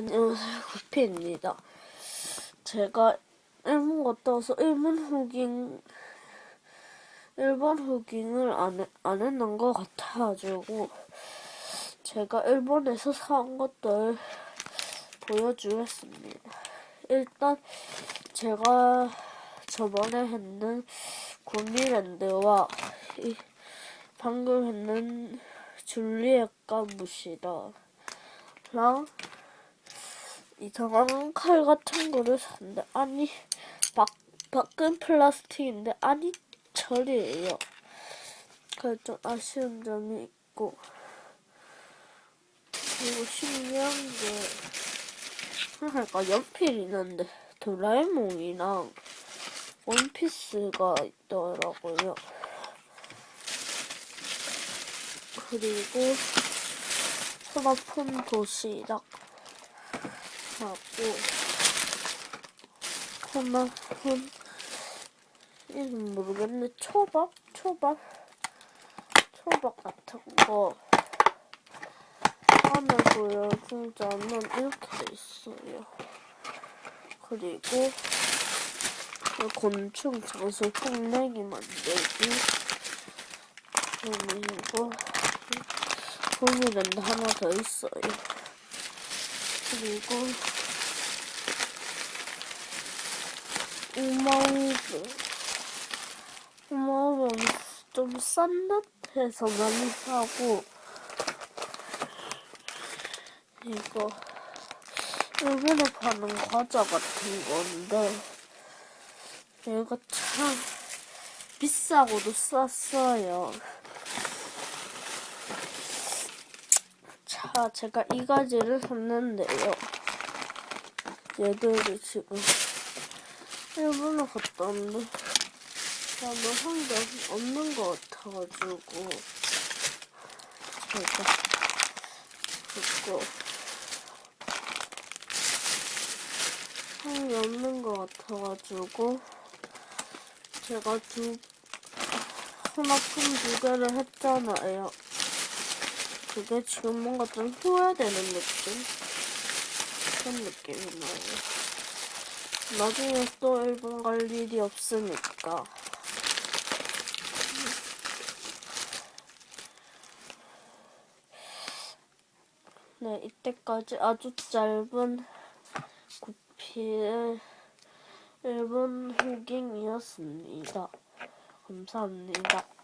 안녕하세요 구피입니다. 제가 일본 갔다 와서 일본 후깅 일본 후깅을 안, 해- 안 했는 것 같아가지고 제가 일본에서 사온 것들 보여주겠습니다. 일단 제가 저번에 했는 구미랜드와 이 방금 했는 줄리엣과 무시다랑 이상한 칼 같은 거를 샀는데 아니 박, 밖은 플라스틱인데 아니 철이에요. 그래서 좀 아쉬운 점이 있고 그리고 신기한 게 할까 연필이 있는데 도라에몽이랑 원피스가 있더라고요. 그리고 스마폰 도시락 하고 하나는 이름 모르겠는데 초밥? 초밥? 초밥 같은 거 하나 보여주자면 이렇게 돼 있어요. 그리고 곤충 장수 폭내기 만들기 그리고 홈이랜드 하나 더 있어요. 그리고 우마우즈 우마우즈는 좀싼 듯해서 많이 사고 이거 일본에 파는 과자 같은 건데 얘가 참 비싸고도 쌌어요. 자, 제가 이 가지를 샀는데요. 얘들이 지금 일본에 갔다 왔는데 나도 한게 없는 것 같아가지고 제가 그거 한게 없는 것 같아가지고 제가 두 하나품 두 개를 했잖아요. 그게 지금 뭔가 좀 후회되는 느낌? 그런 느낌이 나요. 나중에 또 일본 갈 일이 없으니까. 네, 이때까지 아주 짧은 구피의 일본 후깅이었습니다. 감사합니다.